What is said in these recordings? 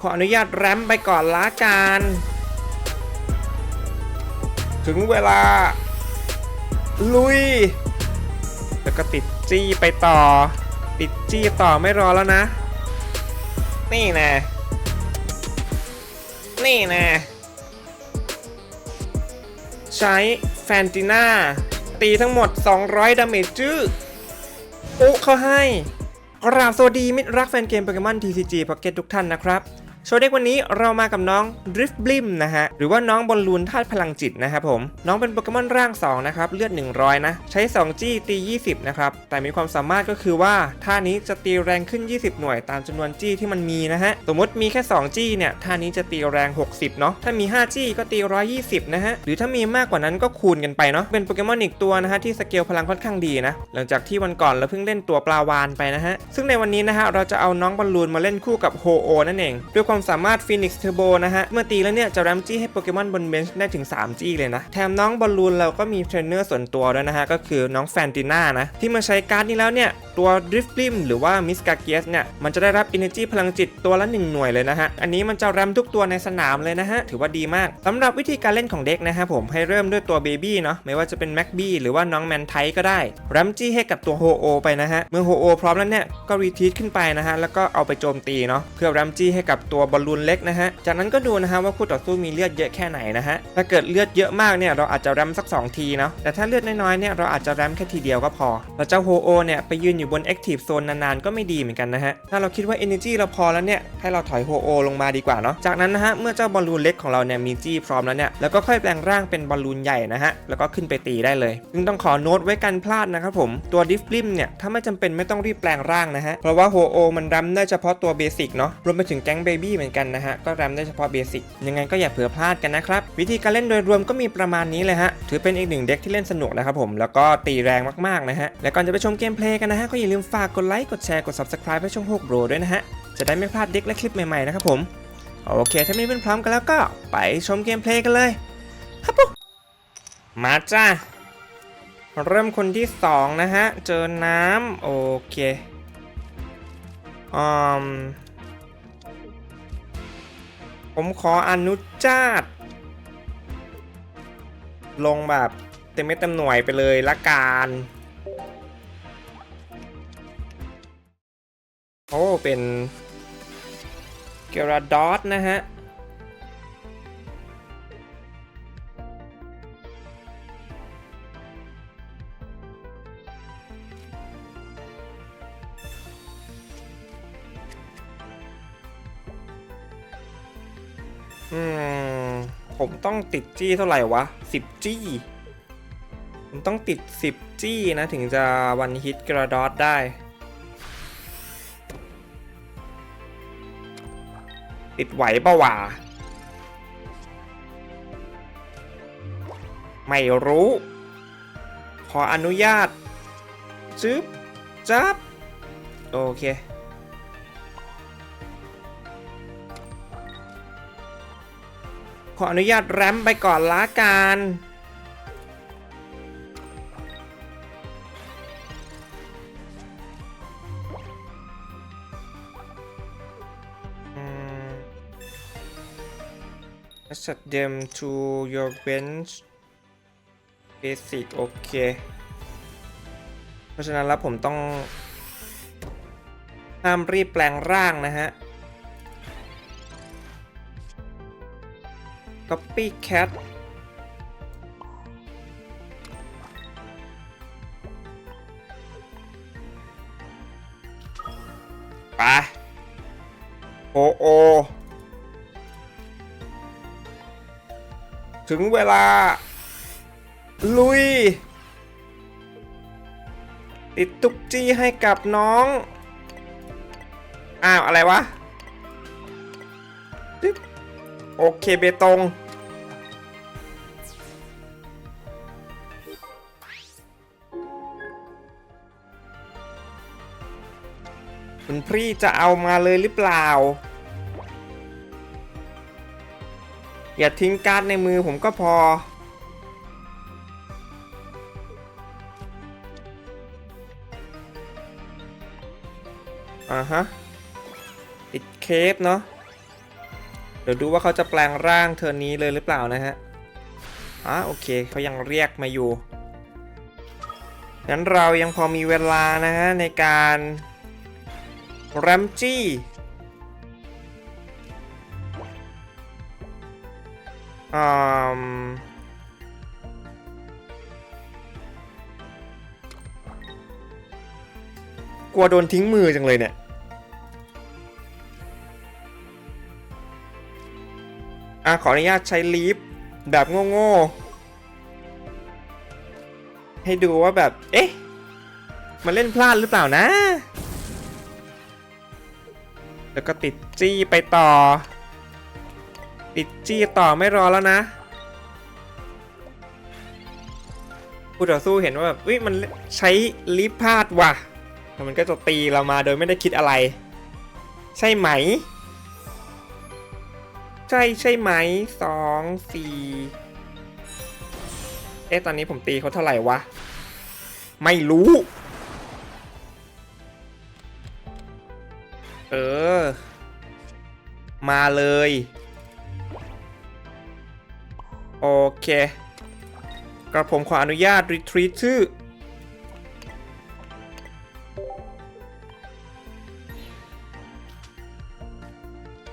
ขออนุญาตแรมไปก่อนละกัน ถึงเวลา ลุย แล้วก็ติดจี้ไปต่อ ติดจี้ต่อไม่รอแล้วนะ นี่แน่นี่แน่ใช้แฟนติน่าตีทั้งหมด 200 ดาเมจจื้ออุ๊เขาให้กราบสวัสดีมิตรรักแฟนเกมโปเกมอน TCG Pocket ทุกท่านนะครับ โชว์เด็กวันนี้เรามากับน้อง Drift Blim นะฮะ หรือว่าน้องบอลลูนธาตุพลังจิตนะครับผม น้องเป็นโปเกมอนร่าง 2 นะครับ เลือด 100 นะ ใช้ 2 จี้ตี 20 นะครับ แต่มีความสามารถก็คือว่า ท่านี้จะตีแรงขึ้น 20 หน่วยตามจำนวนจี้ที่มันมีนะฮะ สมมติมีแค่ 2 จี้เนี่ย ท่านี้จะตีแรง 60 เนาะถ้ามี 5 จี้ก็ตี 120 นะฮะ หรือถ้ามีมากกว่านั้นก็คูณกันไปเนาะ เป็นโปเกมอนอีกตัวนะฮะที่สเกลพลังค่อนข้างดีนะ หลังจากที่วันก่อนเราเพิ่งเล่นตัวปลาวานไปนะฮะ ซึ่งในวันนี้นะฮะเราจะเอาน้องบอลลูนมาเล่นคู่กับโฮโอนั่นเองด้วยความสามารถฟินิกซ์เทอร์โบนะฮะ เมื่อตีแล้วเนี่ย จะแรมจี้ให้โปเกมอนบนเบนช์ได้ถึง 3 จี้เลยนะ แถมน้องบอลลูนเราก็มีเทรนเนอร์ส่วนตัวด้วยนะฮะ ก็คือน้องแฟนติน่านะ ที่มาใช้การ์ดนี้แล้วเนี่ย ตัวดริฟลิมหรือว่ามิสกาเกียสเนี่ย มันจะได้รับ Energy พลังจิตตัวละ 1 หน่วยเลยนะฮะ อันนี้มันจะแรมทุกตัวในสนามเลยนะฮะถือว่าดีมากสำหรับวิธีการเล่นของเด็กนะฮะผมให้เริ่มด้วยตัวเบบี้เนาะไม่ว่าจะเป็นแม็กบี้หรือว่าน้องแมนไทก็ได้แรมจี้ให้กับตัวโฮโอไปนะฮะเมื่อโฮโอพร้อมแล้วเนี่ยก็รีทีทขึ้นไปนะฮะแล้วก็เอาไปโจมตีเนาะเพื่อแรมจี้ให้กับตัวบอลลูนเล็กนะฮะ จากนั้นก็ดูนะฮะว่าคู่ต่อสู้มีเลือดเยอะแค่ไหนนะฮะ ถ้าเกิดเลือดเยอะมากเนี่ยเราอาจจะแรมสัก 2 ทีเนาะ แต่ถ้าเลือดน้อยๆเนี่ยเราอาจจะแรมแค่ทีเดียวก็พอแล้วเจ้าโฮโอเนี่ยไปยืนอยู่บน Active Zone นานๆก็ไม่ดีเหมือนกันนะฮะ ถ้าเราคิดว่า Energy เราพอแล้วเนี่ยให้เราถอยโฮโอลงมาดีกว่าเนาะ จากนั้นนะฮะเมื่อเจ้าบอลลูนเล็กของเราเนี่ยมีจี้พร้อมแล้วเนี่ยแล้วก็ค่อยแปลงร่างเป็นบอลลูนใหญ่นะฮะแล้วก็ขึ้นไปตีได้เลยซึ่งต้องขอโน้ตไว้กันพลาดนะครับผมตัวดิฟลิมเนี่ยถ้าไม่จำเป็นไม่ต้องรีบแปลงร่างนะฮะเพราะว่าโฮโอมันแรมได้เฉพาะตัวเบสิกเนาะรวมไปถึงแก๊งเบบีเหมือนกันนะฮะ ก็แรมได้เฉพาะเบสิกยังไงก็อย่าเผื่อพลาดกันนะครับ วิธีการเล่นโดยรวมก็มีประมาณนี้เลยฮะ ถือเป็นอีกหนึ่งเด็กที่เล่นสนุกนะครับผม แล้วก็ตีแรงมากๆนะฮะ และก่อนจะไปชมเกมเพลย์กันนะฮะ ก็อย่าลืมฝากกดไลค์ กดแชร์ กด subscribe ให้ช่อง6โบรด้วยนะฮะ จะได้ไม่พลาดเด็กและคลิปใหม่ๆนะครับผม โอเค ถ้าไม่เป็นพร้อมกันแล้วก็ไปชมเกมเพลย์กันเลยฮับปุ๊มาจ้าเริ่มคนที่สองนะฮะ เจอน้ำโอเคอืม ผมขออนุญาต ลงแบบเต็มเม็ดเต็มหน่วยไปเลยละกันโอ้เป็นเกราดอสนะฮะ ติดจี้เท่าไหร่วะสิบจี้ผมต้องติดสิบจี้นะถึงจะวันฮิตกระดอสได้ ติดไหวปะวะไม่รู้ ขออนุญาตจึ๊บจับโอเค ออนุญาตแรมไปก่อนละกันอืม Set them to your bench basic โอเค เพราะฉะนั้นแล้วผมต้องห้ามรีบแปลงร่างนะฮะ Copycat ไปโอโอ ถึงเวลา ลุย ติดตุกจี้ให้กับน้อง อ้าว อะไรวะ โอเคเบตง คุณพี่จะเอามาเลยหรือเปล่า อย่าทิ้งการ์ดในมือผมก็พอ อ่าฮะติดเคปเนาะ ดี๋ยวดูว่าเขาจะแปลงร่างเทอร์นนี้เลยหรือเปล่านะฮะอะโอเคเขายังเรียกมาอยู่งั้นเรายังพอมีเวลานะฮะในการแรมจี้อืมกลัวโดนทิ้งมือจังเลยเนี่ย อะขออนุญาตใช้ลีฟแบบโง่ๆ ให้ดูว่าแบบ เอ๊ะ มันเล่นพลาดหรือเปล่านะ แล้วก็ติดจี้ไปต่อ ติดจี้ต่อไม่รอแล้วนะผู้ต่อสู้เห็นว่าแบบอุ้ยมันใช้ลีฟพลาดว่ะ มันก็จะตีเรามาโดยไม่ได้คิดอะไร ใช่ไหม ใช่ใช่ไหมสองสี่เอ๊ะตอนนี้ผมตีเขาเท่าไหร่วะ ไม่รู้ เออ มาเลย โอเค กระผมขออนุญาตรีทรี t ชื่อ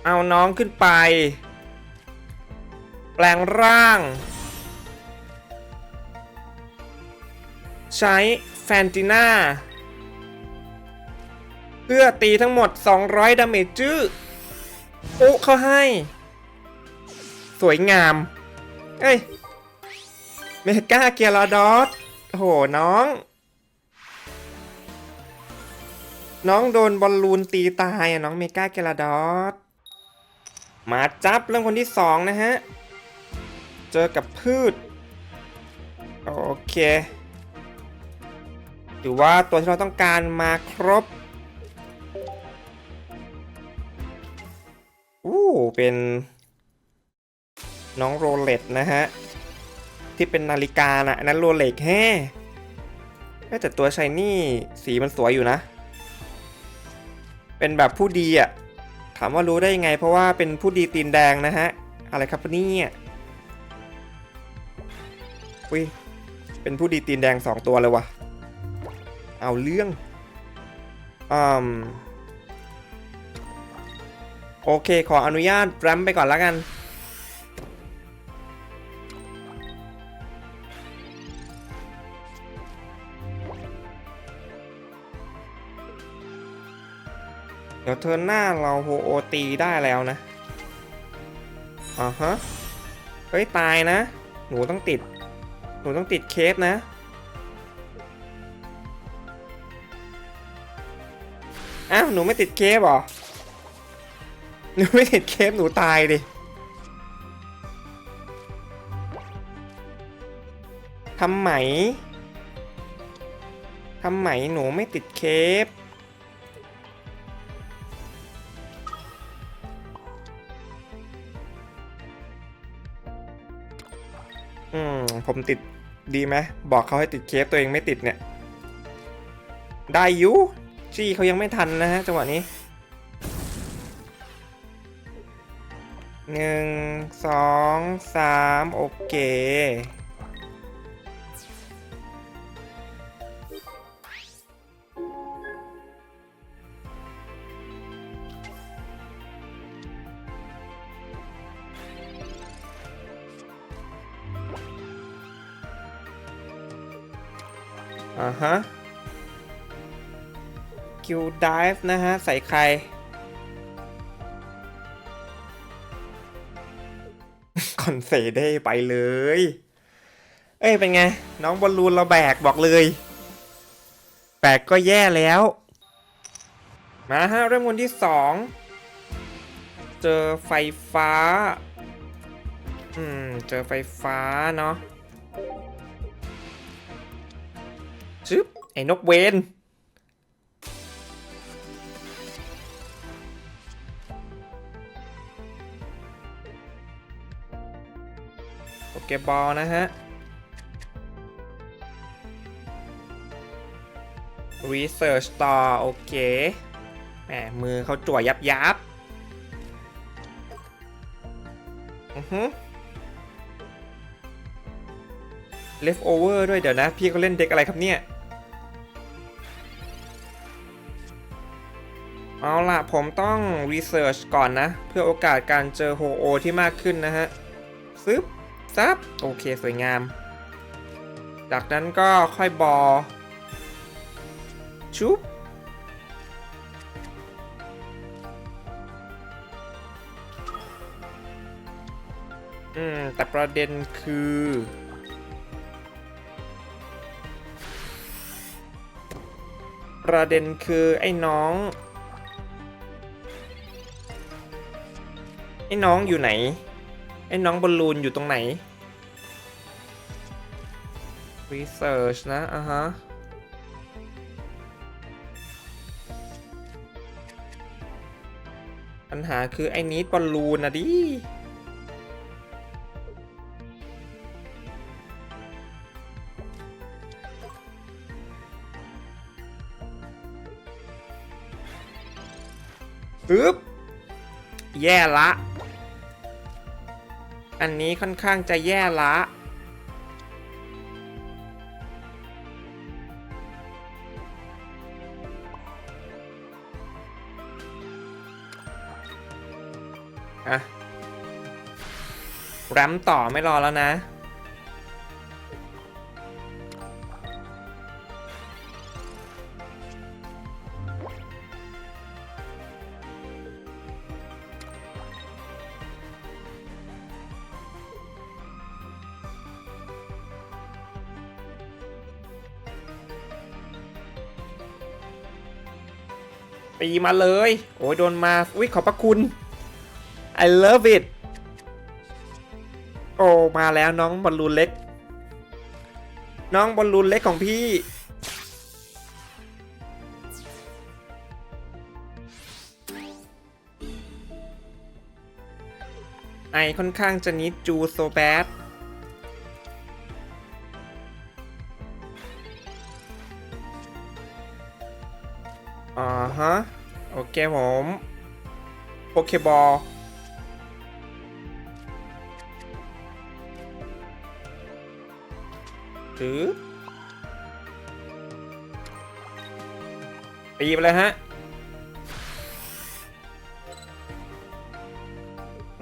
เอาน้องขึ้นไป แปลงร่าง ใช้แฟนติน่าเพื่อตีทั้งหมด 200 ดาเมจจื้อปุ๊เขาให้ สวยงาม เอ้ย เมกาเกียร์ดอสโอ้โหน้อง น้องโดนบอลลูนตีตายอะน้องเมกาเกียร์ดอสมาจับเรื่องคนที่สองนะฮะ จอกับพืช โอเคถือว่าตัวที่เราต้องการมาครบอู้เป็น น้องโรเล็ตนะฮะ ที่เป็นนาฬิกานะอันนั้นโรเล็กแฮ่เอ้แต่ตัวชายนี่สีมันสวยอยู่นะ เป็นแบบผู้ดีอะถามว่ารู้ได้ยังไงเพราะว่าเป็นผู้ดีตีนแดงนะฮะ อะไรครับเนี่ย อุ้ย เป็นผู้ดีตีนแดงสองตัวเลยวะเอาเรื่องอืมโอเค ขออนุญาตแรมไปก่อนแล้วกัน เดี๋ยวเทิร์นหน้าเราโฮโอตีได้แล้วนะอ่าฮะ เฮ้ย ตายนะ หนูต้องติด หนูต้องติดเคสนะ อ้าว หนูไม่ติดเคสหรอ หนูไม่ติดเคสหนูตายดิทำไหม ทำไหมหนูไม่ติดเคส ผมติดดีไหมบอกเขาให้ติดเคฟตัวเองไม่ติดเนี่ย ได้อยุจี้เขายังไม่ทันนะฮะจังหวะนี้หนึ่งสองสามโอเค อ่าฮะคิวดิฟนะฮะ ใส่ใคร คอนเซเด้ไปเลย เอ้ย เป็นไง น้องบอลลูนเราแบกบอกเลย แบกก็แย่แล้ว มาฮะ เริ่มคนที่สองเจอไฟฟ้า อืม เจอไฟฟ้าเนาะ ชึบไอ้นกเวนโปเกบอลนะฮะ Research ต่อโอเคแหมมือเขาจั่วยับยับอือฮึ leftover ด้วยเดี๋ยวนะ พี่เขาเล่นเด็กอะไรครับเนี่ย เอาล่ะผมต้อง research ก่อนนะ เพื่อโอกาสการเจอโฮโอที่มากขึ้นนะฮะซึบซับโอเคสวยงาม จากนั้นก็ค่อยบอชุบอืม แต่ประเด็นคือ ประเด็นคือไอ้น้อง ไอ้น้องอยู่ไหน ไอ้น้องบอลลูนอยู่ตรงไหน research นะอะฮะปัญหาคือไอ้นี้บอลลูนนะดิปึ๊บแย่ละ อันนี้ค่อนข้างจะแย่ละอะแรมต่อไม่รอแล้วนะ ตีมาเลย โอ้ยโดนมาอุ้ยขอบพระคุณ I love it โอ้มาแล้วน้องบอลลูนเล็ก น้องบอลลูนเล็กของพี่ ไอค่อนข้างจะนิดจูโซแบดอ่าฮะ เคผมโปเคบอลหรือตีไปเลยฮะ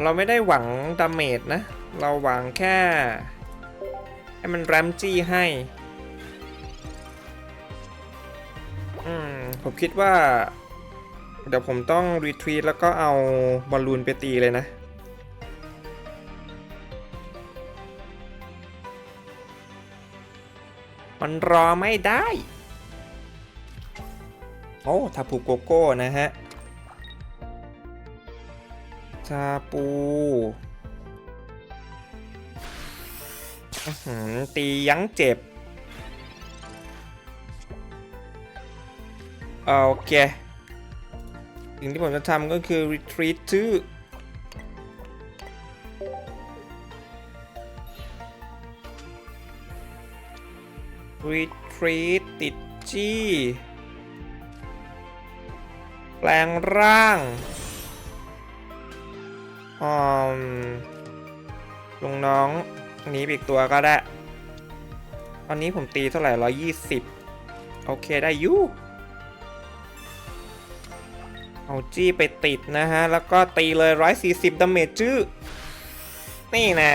เราไม่ได้หวังดาเมจนะ เราหวังแค่ ให้มันแรมจี้ให้ อืม ผมคิดว่า เดี๋ยวผมต้องรีทรีตแล้วก็เอาบอลลูนไปตีเลยนะ มันรอไม่ได้ โอ้ทาปูโกโก้นะฮะทาปูตียั้งเจ็บ โอเค สิ่งที่ผมจะทำก็คือ retreat to retreat ติดจี้ แปลงร่างอมลุงน้องหนีอีกตัวก็ได้ ตอนนี้ผมตีเท่าไหร่ร้อยยี่สิบโอเคได้ยู เอาจี้ไปติดนะฮะ แล้วก็ตีเลย 140ดาเมจจื้อนี่นะ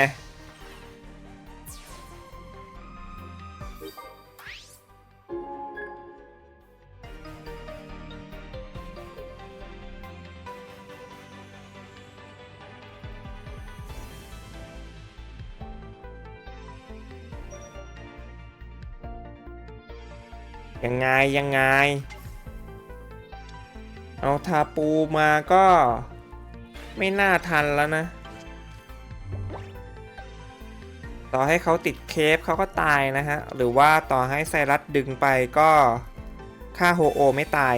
ยังไง ยังไง เอาทาปูมาก็ ไม่น่าทันแล้วนะ ต่อให้เขาติดเคฟเขาก็ตายนะฮะ หรือว่าต่อให้ไซรัสดึงไปก็ฆ่าโฮโอไม่ตาย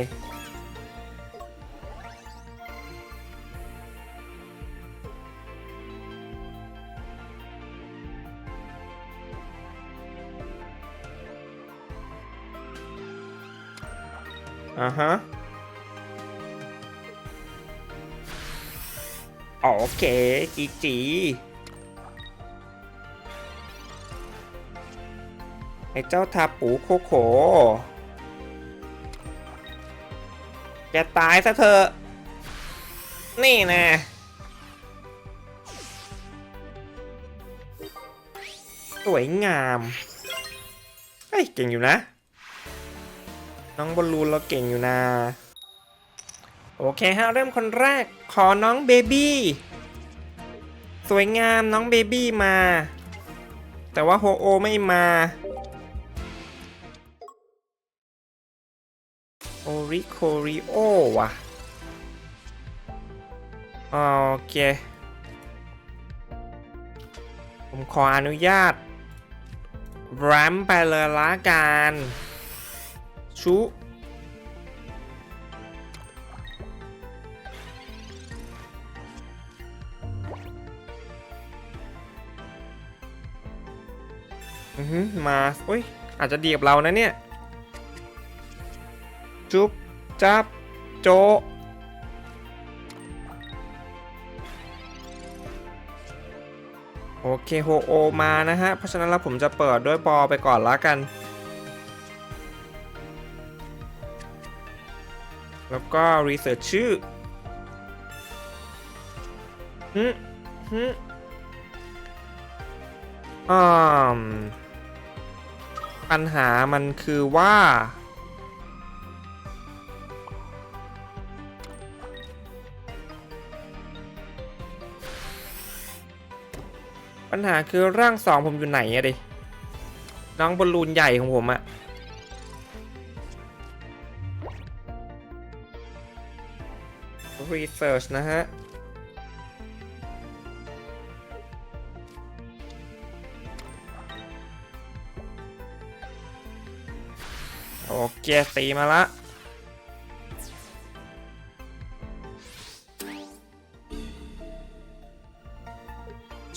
อ่าฮะ โอเคจีจีไอเจ้าทาปูโคโขแกตายซะเถอะ นี่นะสวยงาม เฮ้ย เก่งอยู่นะ น้องบอลลูนเราเก่งอยู่นะ โอเคฮะเริ่มคนแรกขอน้องเบบี้สวยงามน้องเบบี้มา แต่ว่าโฮโอไม่มา โอริโคริโอว่ะ โอเค ผมขออนุญาตแรมไปเลยละกัน ชุ อือหือมาอุ้ยอาจจะดีกับเรานะเนี่ย จุ๊บจับโจะโอเคโฮโอมานะฮะ เพราะฉะนั้นแล้วผมจะเปิดด้วยบอไปก่อนละกัน แล้วก็รีเสิร์ชชื่อฮึฮึอืม ปัญหามันคือว่า ปัญหาคือร่างสองผมอยู่ไหนอะดิ น้องบอลลูนใหญ่ของผมอะรีเสิร์ชนะฮะ โอเคตีมาละ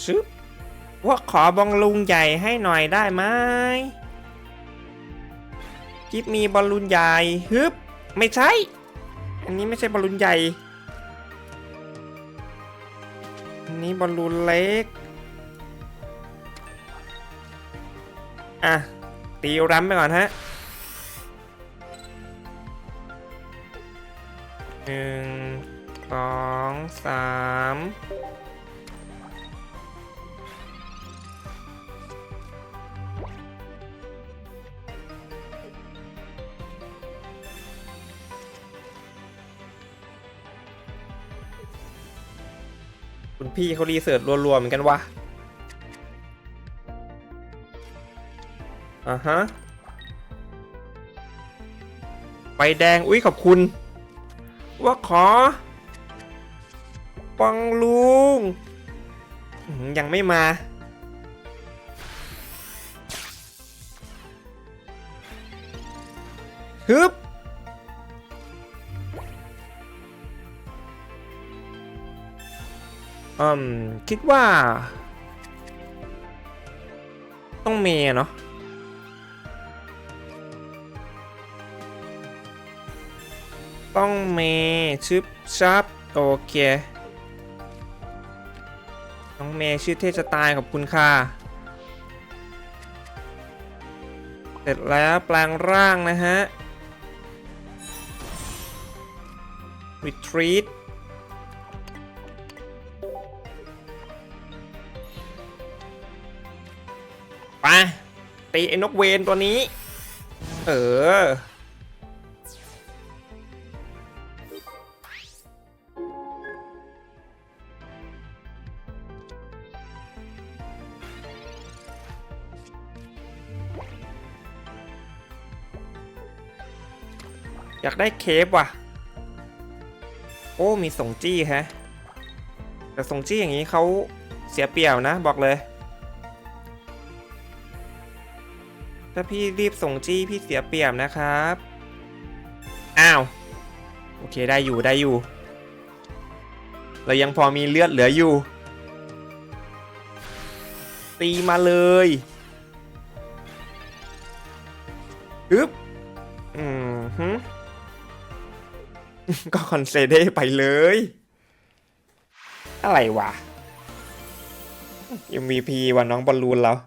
ชึบว่าขอบอลลูนใหญ่ให้หน่อยได้ไหมกิฟมีบอลลูนใหญ่ฮึบไม่ใช่ อันนี้ไม่ใช่บอลลูนใหญ่ อันนี้บอลลูนเล็ก อะ ตีรัมไปก่อนฮะ หนึ่งสองสามคุณพี่เขารีเสิร์ชรัวๆเหมือนกันวะอ่าฮะไฟแดง อุ้ยขอบคุณ ว่าขอปังลุง ยังไม่มาฮึบอืม คิดว่า ต้องเมย์เนาะ ต้องเมย์ชึบชับโอเค น้องเมย์ชื่อเทพจะตายขอบคุณค่ะ เสร็จแล้วแปลงร่างนะฮะ retreat ไปตีไอ้นกเวนตัวนี้ เออากได้เคฟว่ะ โอ้มีส่งจี้ฮะ แต่ส่งจี้อย่างนี้เขาเสียเปรียบนะ บอกเลย ถ้าพี่รีบส่งจี้พี่เสียเปรียบนะครับ อ้าว โอเคได้อยู่ได้อยู่ เรายังพอมีเลือดเหลืออยู่ ตีมาเลยอึ๊บ ก็คอนเซเด้ไปเลย อะไรวะ MVP วันน้องบอลลูนแล้ว